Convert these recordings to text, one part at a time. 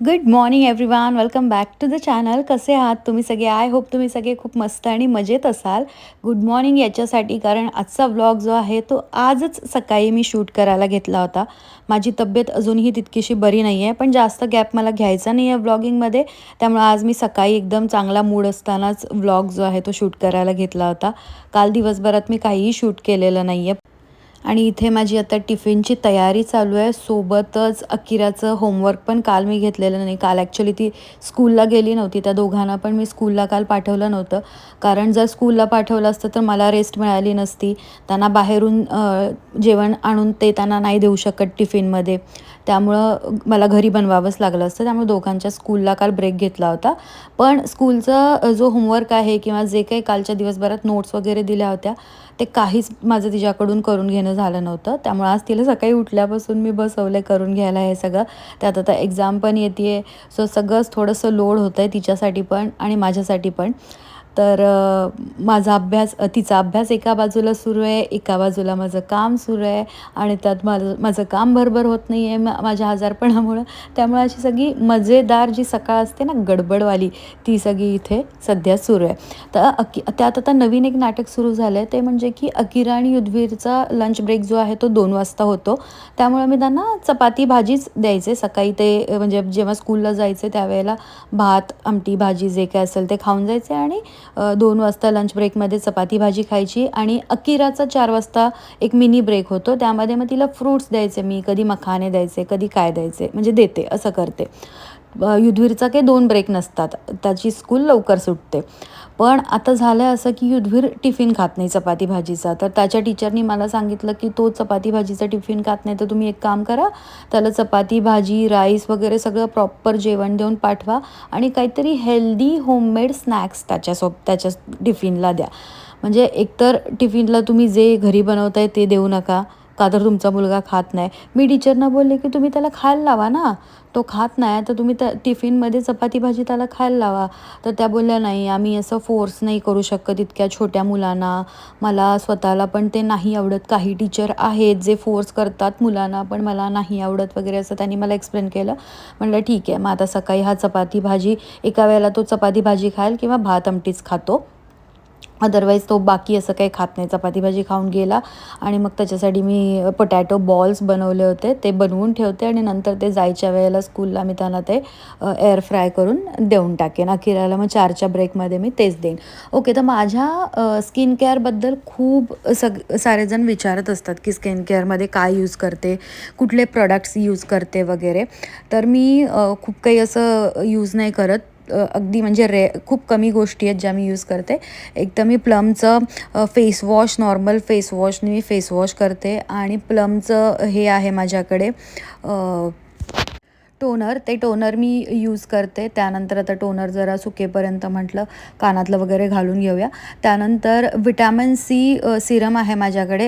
Good morning everyone welcome back to the channel कसे आहात तुम्ही सगळे? आय होप तुम्ही सगळे खूप मस्त आणि मजेत असाल. गुड मॉर्निंग याच्यासाठी कारण आजचा व्लॉग जो आहे तो आजच सकाळी मी शूट करायला घेतला होता. माझी तब्येत अजूनही तितकीशी बरी नाही आहे पण जास्त गॅप मला घ्यायचा नाही आहे व्लॉगिंगमध्ये त्यामुळे आज मी सकाळी एकदम चांगला मूड असतानाच व्लॉग जो आहे तो शूट करायला घेतला होता. काल दिवसभरात मी काहीही शूट केलेलं नाही आहे आणि इथे माझी आता टिफिनची तयारी चालू आहे. सोबतच अकिराचं होमवर्क पण काल मी घेतलेलं नाही. काल ॲक्च्युली ती स्कूलला गेली नव्हती. त्या दोघांना पण मी स्कूलला काल पाठवलं नव्हतं. कारण जर स्कूलला पाठवलं असतं तर मला रेस्ट मिळाली नसती. त्यांना बाहेरून जेवण आणून ते त्यांना नाही देऊ शकत टिफिनमध्ये. त्यामुळं मला घरी बनवावंच लागलं असतं. त्यामुळे दोघांच्या स्कूलला काल ब्रेक घेतला होता. पण स्कूलचा जो होमवर्क आहे किंवा जे काही कालच्या दिवसभरात नोट्स वगैरे दिल्या होत्या ते काहीच माझं तिच्याकडून करून घेणं झालं नव्हतं. त्यामुळे आज तिला सकाळी उठल्यापासून मी बसवलं करून घ्यायला हे सगळं. त्यात आता एक्झाम पण येते आहे सो सगळंच थोडंसं लोड होतं आहे तिच्यासाठी पण आणि माझ्यासाठी पण. तर माझा अभ्यास तिचा अभ्यास एका बाजूला सुरू आहे एका बाजूला माझं काम सुरू आहे आणि त्यात माझं माझं काम भरभर होत नाही आहे माझ्या आजारपणामुळं. त्यामुळे अशी सगळी मजेदार जी सकाळ असते ना गडबडवाली ती सगळी इथे सध्या सुरू आहे. तर अकी त्यात आता नवीन एक नाटक सुरू झालं आहे ते म्हणजे की अकिरा आणि युद्धवीरचा लंच ब्रेक जो आहे तो दोन वाजता होतो. त्यामुळे मी त्यांना चपाती भाजीच द्यायचे. सकाळी ते म्हणजे जेव्हा स्कूलला जायचे त्यावेळेला भात आमटी भाजी जे काय असेल ते खाऊन जायचे आणि दोन वाजता लंच ब्रेकमध्ये चपाती भाजी खायची आणि अकिराचा चार वाजता एक मिनी ब्रेक होतो. त्यामध्ये मग तिला फ्रूट्स द्यायचे मी कधी मखाने द्यायचे कधी काय द्यायचे म्हणजे देते असं करते. युधवीरचा काही दोन ब्रेक नसतात. त्याची स्कूल लवकर सुटते. पण आता झालं आहे असं की युद्धवीर टिफिन खात नाही चपाती भाजीचा. तर त्याच्या टीचरनी मला सांगितलं की तो चपाती भाजीचा टिफिन खात नाही तर तुम्ही एक काम करा त्याला चपाती भाजी राईस वगैरे सगळं प्रॉपर जेवण देऊन पाठवा आणि काहीतरी हेल्दी होममेड स्नॅक्स त्याच्यासोब त्याच्या टिफिनला द्या. म्हणजे एकतर टिफिनला तुम्ही जे घरी बनवताय ते देऊ नका. का तर तुमचा मुलगा खात नाही? मी टीचरना बोलले की तुम्ही त्याला खायला लावा ना. तो खात नाही तर तुम्ही त्या टिफिनमध्ये चपाती भाजी त्याला खायला लावा. तर त्या बोलल्या नाही आम्ही असं फोर्स नाही करू शकत इतक्या छोट्या मुलांना. मला स्वतःला पण ते नाही आवडत. काही टीचर आहेत जे फोर्स करतात मुलांना पण मला नाही आवडत वगैरे असं त्यांनी मला एक्सप्लेन केलं. म्हटलं ठीक आहे मग आता सकाळी हा चपाती भाजी एका वेळेला तो चपाती भाजी खाईल किंवा भात आमटीच खातो. अदरवाईज तो बाकी असं काही खात नाही. चपाती भाजी खाऊन गेला आणि मग त्याच्यासाठी मी पोटॅटो बॉल्स बनवले होते. ते बनवून ठेवते आणि नंतर ते जायच्या वेळेला स्कूलला मी त्यांना ते एअर फ्राय करून देऊन टाकेन. अखेराला मग चारच्या ब्रेकमध्ये मी तेच देईन. ओके तर माझ्या स्किन केअरबद्दल खूप सग सारेजण विचारत असतात की स्किन केअरमध्ये काय यूज करते कुठले प्रोडक्ट्स यूज करते वगैरे. तर मी खूप काही असं यूज नाही करत. अगदी म्हणजे रे खूप कमी गोष्टी आहेत ज्या मी यूज करते. एक तर मी प्लमचं फेस वॉश नॉर्मल फेस वॉशने मी फेस वॉश करते आणि प्लमचं हे आहे माझ्याकडे टोनर ते टोनर मी यूज करते. त्यानंतर आता टोनर जरा सुकेपर्यंत म्हटलं कानातलं वगैरे घालून घेऊया. त्यानंतर विटॅमिन सी सिरम आहे माझ्याकडे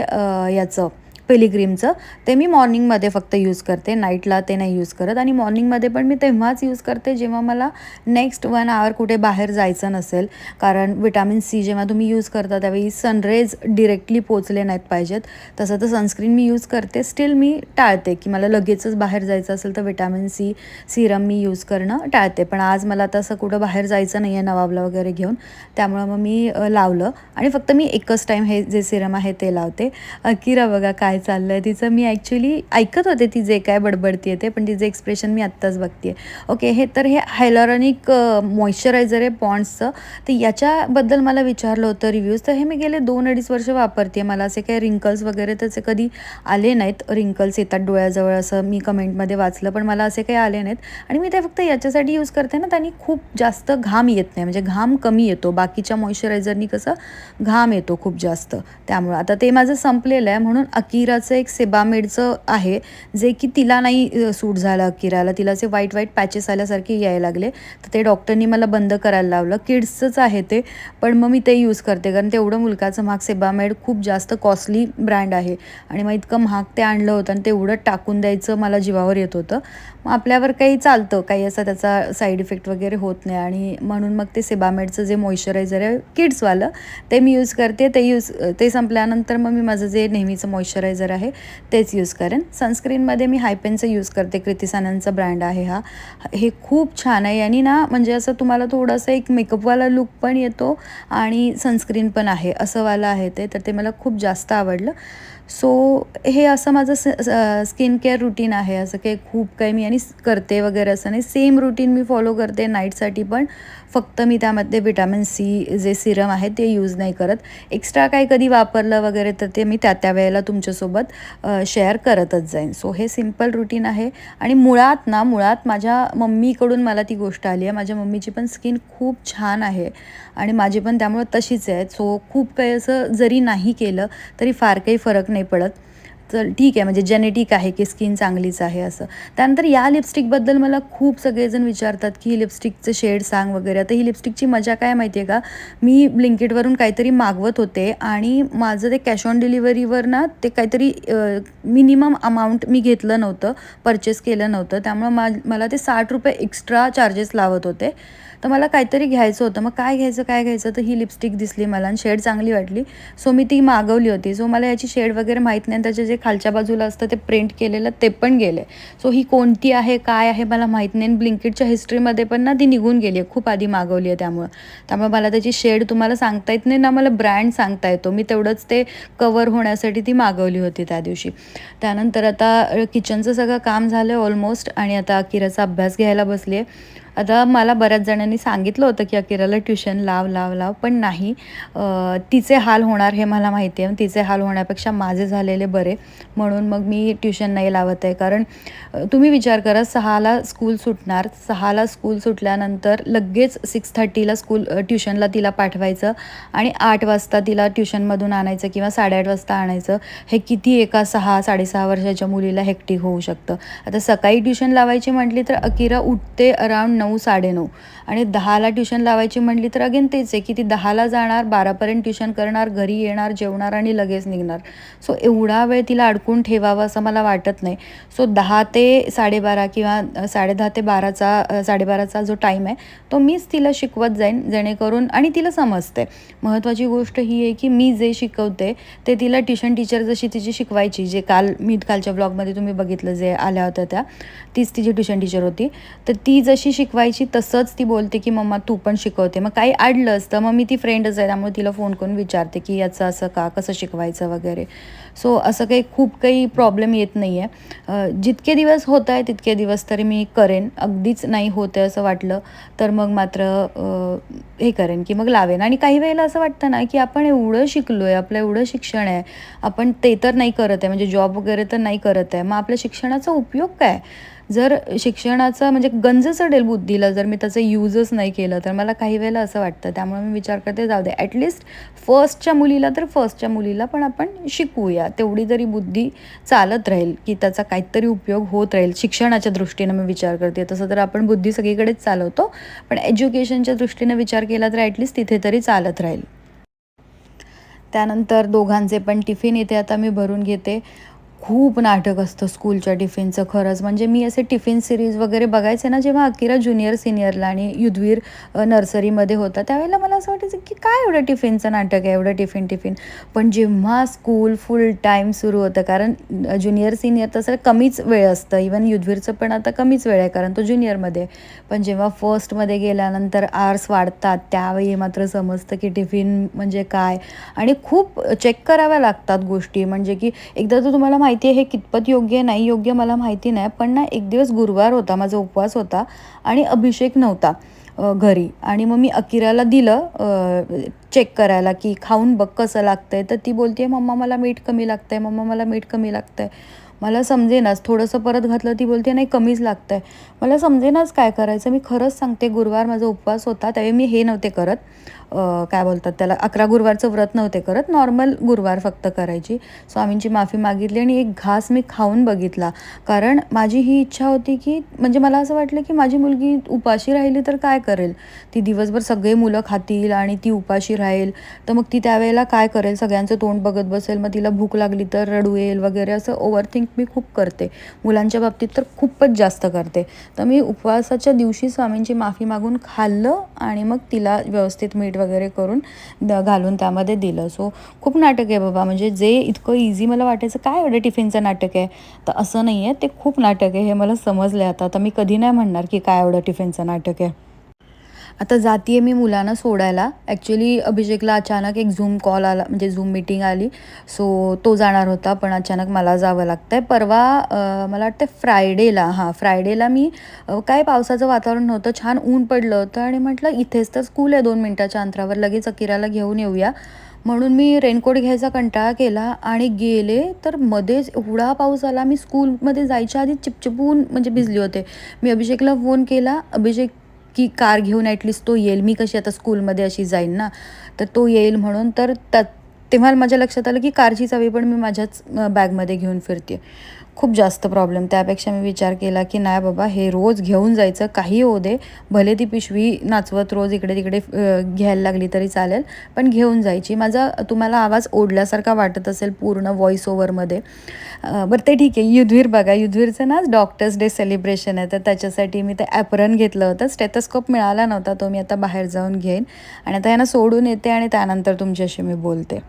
याचं. पेलिग्रीमचं ते मी मॉर्निंगमध्ये फक्त यूज करते. नाईटला ते नाही यूज करत. आणि मॉर्निंगमध्ये पण मी तेव्हाच यूज करते जेव्हा मला नेक्स्ट वन आवर कुठे बाहेर जायचं नसेल. कारण विटॅमिन सी जेव्हा तुम्ही यूज करता त्यावेळी सनरेज डिरेक्टली पोचले नाहीत पाहिजेत. तसं तर सनस्क्रीन मी यूज करते. स्टील मी टाळते की मला लगेचच बाहेर जायचं असेल तर विटॅमिन सी सिरम मी यूज करणं टाळते. पण आज मला तसं कुठं बाहेर जायचं नाही आहे नवाबला वगैरे घेऊन. त्यामुळं मग मी लावलं. आणि फक्त मी एकच टाईम हे जे सिरम आहे ते लावते. अकिरा बघा काय काय चाललं आहे तिचं मी ॲक्च्युली ऐकत होते ती जे काय बडबडती ते पण तिचं एक्सप्रेशन मी आत्ताच बघते ओके हे तर हे हायलॉरॉनिक मॉइश्चरायझर आहे पॉन्ड्सचं तर याच्याबद्दल मला विचारलं होतं रिव्ह्यूज तर हे मी गेले दोन अडीच वर्ष वापरते मला. असे काही रिंकल्स वगैरे त्याचे कधी आले नाहीत. रिंकल्स येतात डोळ्याजवळ असं मी कमेंटमध्ये वाचलं पण मला असे काही आले नाहीत. आणि मी ते फक्त याच्यासाठी यूज करते ना त्यांनी खूप जास्त घाम येत नाही. म्हणजे घाम कमी येतो. बाकीच्या मॉइश्चरायझरनी कसं घाम येतो खूप जास्त. त्यामुळं आता ते माझं संपलेलं आहे. म्हणून अकीर अकिराचं एक सेबामेडचं आहे जे की तिला नाही सूट झालं अकिराला. तिला असे वाईट वाईट पॅचेस आल्यासारखे यायला लागले. तर ते डॉक्टरनी मला बंद करायला लावलं. किड्सचंच आहे ते पण मग मी ते यूज करते. कारण तेवढं मुलकाचं महाग सेबामेड खूप जास्त कॉस्टली ब्रँड आहे. आणि मग इतकं महाग ते आणलं होतं आणि तेवढं टाकून द्यायचं मला जीवावर येत होतं. मग आपल्यावर काही चालतं. काही असं त्याचा साईड इफेक्ट वगैरे होत नाही. आणि म्हणून मग ते सेबामेडचं जे मॉइश्चरायझर आहे किड्सवालं ते मी यूज करते. ते यूज ते संपल्यानंतर मग मी माझं जे नेहमीचं मॉइश्चरायझर मॉइश्चरायझर आहे तेच यूज करेन. सनस्क्रीनमध्ये मी हायपेनचं यूज करते कृती ब्रँड आहे हा. हे खूप छान आहे. आणि ना म्हणजे असं तुम्हाला थोडंसं एक मेकअपवाला लुक पण येतो आणि सनस्क्रीन पण आहे. असंवालं आहे ते तर ते मला खूप जास्त आवडलं. सो हे असं माझं स स्किन केअर रुटीन आहे. असं काही खूप काही मी आणि करते वगैरे असं नाही. सेम रुटीन मी फॉलो करते नाईटसाठी पण. फक्त मी त्यामध्ये विटॅमिन सी जे सिरम आहे ते यूज नाही करत. एक्स्ट्रा काही कधी वापरलं वगैरे तर ते मी त्या त्या वेळेला तुमच्यासोबत शेअर करतच जाईन. सो हे सिंपल रुटीन आहे. आणि मुळात ना मुळात माझ्या मम्मीकडून मला ती गोष्ट आली आहे. माझ्या मम्मीची पण स्किन खूप छान आहे. आणि माझी पण त्यामुळं तशीच आहे. सो खूप काही असं जरी नाही केलं तरी फार काही फरक नाही पडत. चल ठीक आहे. म्हणजे जेनेटिक आहे की स्किन चांगलीच आहे असं. त्यानंतर या लिपस्टिकबद्दल मला खूप सगळेजण विचारतात की ही लिपस्टिकचं शेड सांग वगैरे. आता ही लिपस्टिकची मजा काय माहिती आहे का? मी ब्लिंकेटवरून काहीतरी मागवत होते आणि माझं ते कॅश ऑन डिलिव्हरीवर ना ते काहीतरी मिनिमम अमाऊंट मी घेतलं नव्हतं. परचेस केलं नव्हतं. त्यामुळं मा मला ते साठ रुपये एक्स्ट्रा चार्जेस लावत होते. तर मला काहीतरी घ्यायचं होतं. मग काय घ्यायचं काय घ्यायचं? तर ही लिपस्टिक दिसली मला आणि शेड चांगली वाटली. सो मी ती मागवली होती. सो मला याची शेड वगैरे माहीत नाही. त्याचे जे खालच्या बाजूला असतं ते प्रिंट केलेलं ते पण गेले. सो ही कोणती आहे काय आहे मला माहीत नाही. ब्लिंकिटच्या हिस्ट्रीमध्ये पण ना ती निघून गेली आहे. खूप आधी मागवली आहे त्यामुळं. त्यामुळे मला त्याची शेड तुम्हाला सांगता येत नाही ना मला ब्रँड सांगता येतो. मी तेवढंच ते कवर होण्यासाठी ती मागवली होती त्या दिवशी. त्यानंतर आता किचनचं सगळं काम झालं आहे ऑलमोस्ट आणि आता अकिराचा अभ्यास घ्यायला बसली आहे. आता मला बऱ्याच जणांनी सांगितलं होतं की अकिराला ट्युशन लाव लाव लाव पण नाही. तिचे हाल होणार हे मला माहिती आहे. तिचे हाल होण्यापेक्षा माझे झालेले बरे. म्हणून मग मी ट्युशन नाही लावत आहे. कारण तुम्ही विचार करा सहाला स्कूल सुटणार. सहाला स्कूल सुटल्यानंतर लगेच सिक्स थर्टीला स्कूल ट्युशनला तिला पाठवायचं आणि आठ वाजता तिला ट्युशनमधून आणायचं किंवा साडेआठ वाजता आणायचं. हे किती एका सहा साडेसहा वर्षाच्या मुलीला हेक्टिक होऊ शकतं. आता सकाळी ट्युशन लावायची म्हटली तर अकिरा उठते अराउंड नऊ नऊ साडेनऊ आणि दहाला ट्युशन लावायची म्हणली तर अगेन तेच आहे की ती दहाला जाणार बारापर्यंत ट्युशन करणार घरी येणार जेवणार आणि लगेच निघणार. सो एवढा वेळ तिला अडकून ठेवावा असं मला वाटत नाही. सो दहा ते साडेबारा किंवा साडेदहा ते बाराचा साडेबाराचा जो टाईम आहे तो मीच तिला शिकवत जाईन जेणेकरून आणि तिला समजते महत्त्वाची गोष्ट ही आहे की मी जे शिकवते ते तिला ट्युशन टीचर जशी तिची शिकवायची जे काल मी कालच्या ब्लॉगमध्ये तुम्ही बघितलं जे आल्या होत्या त्या तीच तिची ट्युशन टीचर होती. तर ती जशी शिकवायची शिकवायची तसंच ती बोलते की मम्मा तू पण शिकवते. मग काही अडलं असतं. मग मी ती फ्रेंडच आहे त्यामुळे तिला फोन करून विचारते की याचं असं का? कसं शिकवायचं वगैरे? सो असं काही खूप काही प्रॉब्लेम येत नाही आहे जितके दिवस होत आहे तितके दिवस तरी मी करेन. अगदीच नाही होते असं वाटलं तर मग मात्र हे करेन की मग लावेन. आणि काही वेळेला असं वाटतं ना की आपण एवढं शिकलो आहे आपलं एवढं शिक्षण आहे आपण ते तर नाही करत आहे म्हणजे जॉब वगैरे तर नाही करत आहे. मग आपल्या शिक्षणाचा उपयोग काय? जर शिक्षणाचा म्हणजे गंज चढेल बुद्धीला जर मी त्याचं यूजच नाही केलं तर मला काही वेळेला असं वाटतं. त्यामुळे मी विचार करते जाऊ दे. ॲटलिस्ट फर्स्टच्या मुलीला तर फर्स्टच्या मुलीला पण आपण शिकूया. तेवढी तरी बुद्धी चालत राहील की त्याचा काहीतरी उपयोग होत राहील. शिक्षणाच्या दृष्टीनं मी विचार करते. तसं तर आपण बुद्धी सगळीकडेच चालवतो पण एज्युकेशनच्या दृष्टीनं विचार केला तर ॲटलिस्ट तिथे तरी चालत राहील. त्यानंतर दोघांचे पण टिफिन इथे आता मी भरून घेते. खूप नाटक असतं स्कूलच्या टिफिनचं खरंच. म्हणजे मी असे टिफिन सिरीज वगैरे बघायचे ना जेव्हा अकिरा ज्युनियर सिनियरला आणि युद्धवीर नर्सरीमध्ये होता त्यावेळेला मला असं वाटायचं की काय एवढं टिफिनचं नाटक आहे एवढं टिफिन टिफिन. पण जेव्हा स्कूल फुल टाईम सुरू होतं कारण ज्युनियर सिनियर तसं कमीच वेळ असतं. इवन युद्धवीरचं पण आता कमीच वेळ आहे कारण तो ज्युनियरमध्ये. पण जेव्हा फर्स्टमध्ये गेल्यानंतर आर्स वाढतात त्यावेळी मात्र समजतं की टिफिन म्हणजे काय. आणि खूप चेक कराव्या लागतात गोष्टी. म्हणजे की एकदा तर तुम्हाला माहिती आहे हे कितपत योग्य नाही योग्य मला माहिती नाही. पण ना एक दिवस गुरुवार होता माझा उपवास होता आणि अभिषेक नव्हता घरी. आणि मग मी अकिराला दिलं चेक करायला की खाऊन बघ कसं लागतं आहे तर ती बोलते मम्मा मला मीठ कमी लागतं आहे मम्मा मला मीठ कमी लागतं आहे मला समजेनाच थोडंसं परत घातलं ती बोलते नाही कमीच लागतं आहे मला समजेनाच काय करायचं मी खरंच सांगते गुरुवार माझा उपवास होता त्यावेळी मी हे नव्हते करत. काय बोलतात त्याला अकरा गुरुवारचं व्रत नव्हते करत नॉर्मल गुरुवार फक्त करायची. स्वामींची माफी मागितली आणि एक घास मी खाऊन बघितला. कारण माझी ही इच्छा होती की म्हणजे मला असं वाटलं की माझी मुलगी उपाशी राहिली तर काय करेल? ती दिवसभर सगळे मुलं खातील आणि ती उपाशी राहील. तर मग ती त्यावेळेला काय करेल? सगळ्यांचं तोंड बघत बसेल मग तिला भूक लागली तर रडू येईल वगैरे असं ओव्हर थिंक मी खूप करते. मुलांच्या बाबतीत तर खूपच जास्त करते. तर मी उपवासाच्या दिवशी स्वामींची माफी मागून खाल्लं आणि मग तिला व्यवस्थित मीठ वगैरे करून द घालून त्यामध्ये दिलं. सो खूप नाटक आहे बाबा. म्हणजे जे इतकं इझी मला वाटायचं काय एवढं टिफिनचं नाटक आहे? तर असं नाही आहे ते खूप नाटक आहे हे मला समजलं आता. आता मी कधी नाही म्हणणार की काय एवढं टिफिनचं नाटक आहे. आता जाते आहे मी मुलांना सोडायला. ॲक्च्युली अभिषेकला अचानक एक झूम कॉल आला म्हणजे झूम मीटिंग आली. सो तो जाणार होता पण अचानक मला जावं लागतं आहे परवा मला वाटतं फ्रायडेला हां फ्रायडेला मी काय पावसाचं वातावरण नव्हतं छान ऊन पडलं होतं आणि म्हटलं इथेच तर स्कूल आहे दोन मिनटाच्या अंतरावर लगेच अकिराला घेऊन येऊया. म्हणून मी रेनकोट घ्यायचा कंटाळा केला आणि गेले तर मध्येच एवढा पाऊस आला. मी स्कूलमध्ये जायच्या आधी चिपचिपून म्हणजे भिजले होते. मी अभिषेकला फोन केला. अभिषेक की कार घेऊन ॲटलिस्ट तो येईल. मी कशी आता स्कूलमध्ये अशी जाईन ना? तर तो येईल म्हणून तर त्या तेव्हा माझ्या लक्षात आलं की कारची चावी पण मी माझ्याच बॅगमध्ये घेऊन फिरते. खूप जास्त प्रॉब्लेम त्यापेक्षा मी विचार केला की नाही बाबा हे रोज घेऊन जायचं काही होऊ दे. भले ती पिशवी नाचवत रोज इकडे तिकडे घ्यायला लागली तरी चालेल पण घेऊन जायची. माझा तुम्हाला आवाज ओढल्यासारखा वाटत असेल पूर्ण व्हॉइस ओव्हरमध्ये बरं ते ठीक आहे. युधवीर बघा युधवीरचं ना डॉक्टर्स डे सेलिब्रेशन आहे. तर त्याच्यासाठी मी ते ॲपरन घेतलं होतं. स्टेथोस्कोप मिळाला नव्हता तो मी आता बाहेर जाऊन घेईन. आणि आता यांना सोडून येते आणि त्यानंतर तुमच्याशी मी बोलते.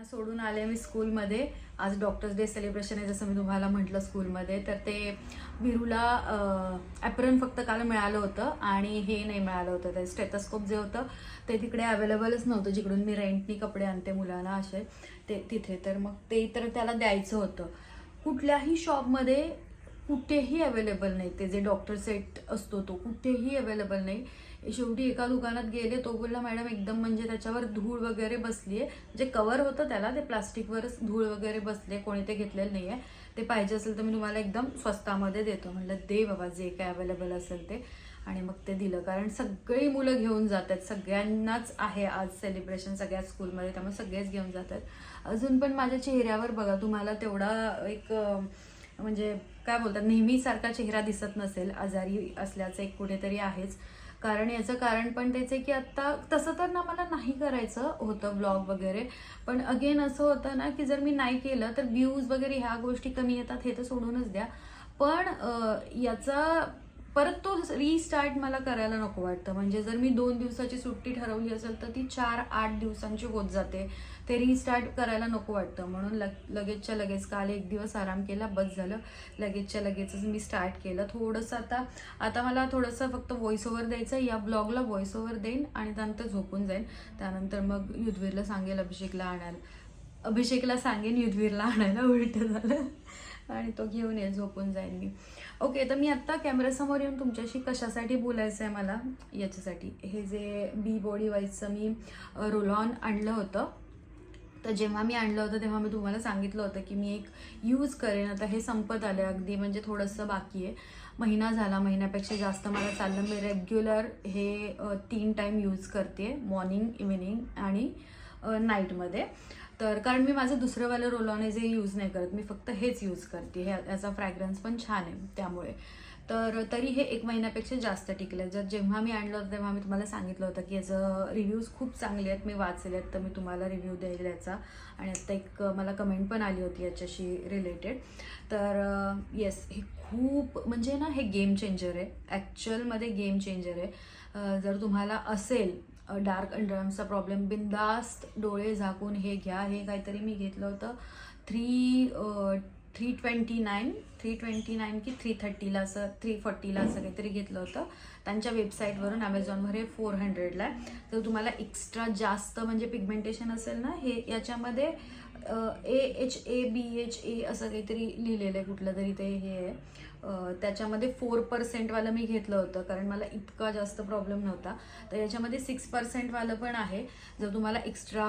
मुलांना सोडून आले मी स्कूलमध्ये. आज डॉक्टर्स डे सेलिब्रेशन आहे जसं मी तुम्हाला म्हटलं स्कूलमध्ये. तर ते बिरूला ॲप्रन फक्त काल मिळालं होतं आणि हे नाही मिळालं होतं. ते स्टेटस्कोप जे होतं ते तिकडे अवेलेबलच नव्हतं जिकडून मी रेंटनी कपडे आणते मुलांना असे. ते तिथे. तर मग ते तर त्याला द्यायचं होतं. कुठल्याही शॉपमध्ये कुठेही अवेलेबल नाही. ते जे डॉक्टर सेट असतो तो कुठेही अवेलेबल नाही. शेवटी एका दुकानात गेले तो बोलला मॅडम एकदम म्हणजे त्याच्यावर धूळ वगैरे बसली आहे. जे कवर होतं त्याला ते प्लास्टिकवरच धूळ वगैरे बसले कोणी ते घेतलेलं नाही आहे ते पाहिजे असेल तर मी तुम्हाला एकदम स्वस्तामध्ये देतो. म्हणलं दे बाबा जे काय अवेलेबल असेल ते. आणि मग ते दिलं. कारण सगळी मुलं घेऊन जातात. सगळ्यांनाच आहे आज सेलिब्रेशन सगळ्या स्कूलमध्ये त्यामुळे सगळेच घेऊन जातात. अजून पण माझ्या चेहऱ्यावर बघा तुम्हाला तेवढा एक म्हणजे काय बोलतात नेहमीसारखा चेहरा दिसत नसेल. आजारी असल्याचं एक कुठेतरी आहेच. कारण याचं कारण पण तेच आहे की आत्ता तसं तर ना मला नाही करायचं होतं ब्लॉग वगैरे. पण अगेन असं होतं ना की जर मी नाही केलं तर व्ह्यूज वगैरे ह्या गोष्टी कमी येतात हे तर सोडूनच द्या. पण याचा परत तो रिस्टार्ट मला करायला नको वाटतं. म्हणजे जर मी दोन दिवसाची सुट्टी ठरवली असेल तर ती चार आठ दिवसांची होत जाते. ते रिस्टार्ट करायला नको वाटतं. म्हणून लग लगेचच्या लगेच काल एक दिवस आराम केला बस झालं. लगेचच्या लगेचच मी स्टार्ट केलं. थोडंसं आता आता मला थोडंसं फक्त व्हॉइस ओव्हर द्यायचं आहे. या ब्लॉगला व्हॉइस ओव्हर देईन आणि त्यानंतर झोपून जाईन. त्यानंतर मग युद्धवीरला सांगेल अभिषेकला आणायला. अभिषेकला सांगेन युद्धवीरला आणायला. उलट झालं. आणि तो घेऊन येईल झोपून जाईन मी. ओके तर मी आत्ता कॅमेऱ्यासमोर येऊन तुमच्याशी कशासाठी बोलायचं आहे मला? याच्यासाठी. हे जे बी बॉडी वाईजचं मी रोल ऑन आणलं होतं. तर जेव्हा मी आणलं होतं तेव्हा मी तुम्हाला सांगितलं होतं की मी एक यूज करेन. आता हे संपत आलं अगदी म्हणजे थोडंसं बाकी आहे. महिना झाला महिन्यापेक्षा जास्त मला चाललं. मी रेग्युलर हे तीन टाईम यूज करते मॉर्निंग इव्हिनिंग आणि नाईटमध्ये तर कारण मी माझं दुसरंवालं रोल ऑन आहे जे यूज नाही करत मी फक्त हेच यूज करते. हे याचा फ्रॅग्रन्स पण छान आहे त्यामुळे. तर तरी हे एक महिन्यापेक्षा जास्त टिकलं जर जेव्हा मी आणलं होतं तेव्हा मी तुम्हाला सांगितलं होतं की याचं रिव्ह्यूज खूप चांगले आहेत. मी वाचले आहेत तर मी तुम्हाला रिव्ह्यू देईल याचा. आणि आता एक मला कमेंट पण आली होती याच्याशी रिलेटेड तर येस हे खूप म्हणजे ना हे गेम चेंजर आहे. ॲक्च्युअलमध्ये गेम चेंजर आहे. जर तुम्हाला असेल डार्क अंडरआर्म्सचा प्रॉब्लेम बिंदास्त डोळे झाकून हे घ्या. हे काहीतरी मी घेतलं होतं. Three three twenty nine three twenty nine की थ्री थर्टीला असं थ्री फॉर्टीला असं काहीतरी घेतलं होतं. त्यांच्या वेबसाईटवरून ॲमेझॉनवर हे फोर हंड्रेडला आहे. तर तुम्हाला एक्स्ट्रा जास्त म्हणजे पिगमेंटेशन असेल ना हे याच्यामध्ये A H A B H A असं काहीतरी लिहिलेलं आहे कुठलं तरी ते हे आहे. त्याच्यामध्ये फोर पर्सेंटवालं मी घेतलं होतं कारण मला इतका जास्त प्रॉब्लेम नव्हता. तर याच्यामध्ये सिक्स पर्सेंटवालं पण आहे. जर तुम्हाला एक्स्ट्रा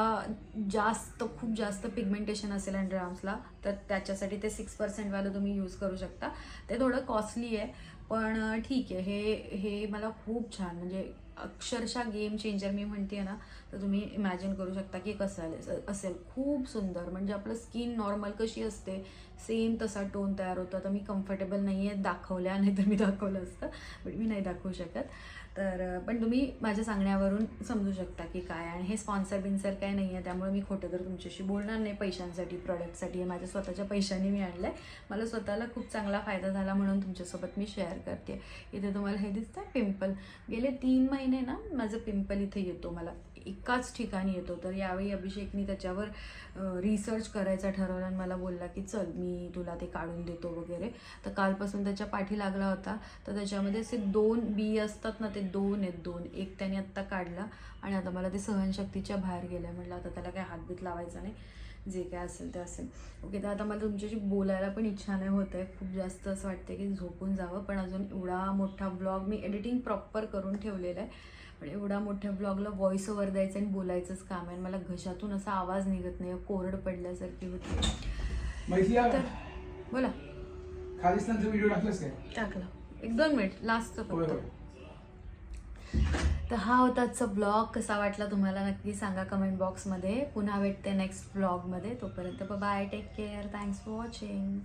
जास्त खूप जास्त पिगमेंटेशन असेल अंडरआर्म्सला तर त्याच्यासाठी ते सिक्स पर्सेंटवालं तुम्ही यूज करू शकता. ते थोडं कॉस्टली आहे पण ठीक आहे. हे हे मला खूप छान म्हणजे अक्षरशः गेम चेंजर मी म्हणते ना तर तुम्ही इमॅजिन करू शकता की कसं असेल. खूप सुंदर. म्हणजे आपलं स्किन नॉर्मल कशी असते सेम तसा टोन तयार होतो. तर मी कम्फर्टेबल नाही आहे दाखवल्या नाही तर मी दाखवलं असतं. बट मी नाही दाखवू शकत. तर पण तुम्ही माझ्या सांगण्यावरून समजू शकता की काय आणि हे स्पॉन्सर बिन्सर काय नाही आहे त्यामुळे मी खोटं तर तुमच्याशी बोलणार नाही पैशांसाठी प्रॉडक्टसाठी हे माझ्या स्वतःच्या पैशाने मी आणलं आहे मला स्वतःला खूप चांगला फायदा झाला म्हणून तुमच्यासोबत मी शेअर करते. इथे तुम्हाला हे दिसतं पिंपल गेले तीन महिने ना माझं पिंपल इथे येतो मला. एकाच ठिकाणी येतो. तर यावेळी अभिषेकनी त्याच्यावर रिसर्च करायचा ठरवलं आणि मला बोलला की चल मी तुला ते काढून देतो वगैरे. तर कालपासून त्याच्या पाठी लागला होता. तर त्याच्यामध्ये असे दोन बी असतात ना ते दोन आहेत दोन. एक त्याने आत्ता काढला आणि आता मला ते सहनशक्तीच्या बाहेर गेलं म्हटलं आता त्याला काही हातबीत लावायचा नाही. जे काय असेल ते असेल. ओके तर आता मला तुमच्याशी बोलायला पण इच्छा नाही होत आहे. खूप जास्त असं वाटतं की झोपून जावं. पण अजून एवढा मोठा ब्लॉग मी एडिटिंग प्रॉपर करून ठेवलेला आहे. पण एवढा मोठ्या ब्लॉगला व्हॉइस ओव्हर द्यायचं आणि बोलायचंच काम आहे मला घशातून असा आवाज निघत नाही कोरड पडल्यासारखी होती. तर बोला. खालिस्तानचा व्हिडिओ टाकलास काय? टाकला. एक दोन मिनिट लास्टचं फक्त. तर हा होता आजचा ब्लॉग कसा वाटला तुम्हाला नक्की सांगा कमेंट बॉक्समध्ये पुन्हा भेटते नेक्स्ट ब्लॉगमध्ये तोपर्यंत bye take care thanks for watching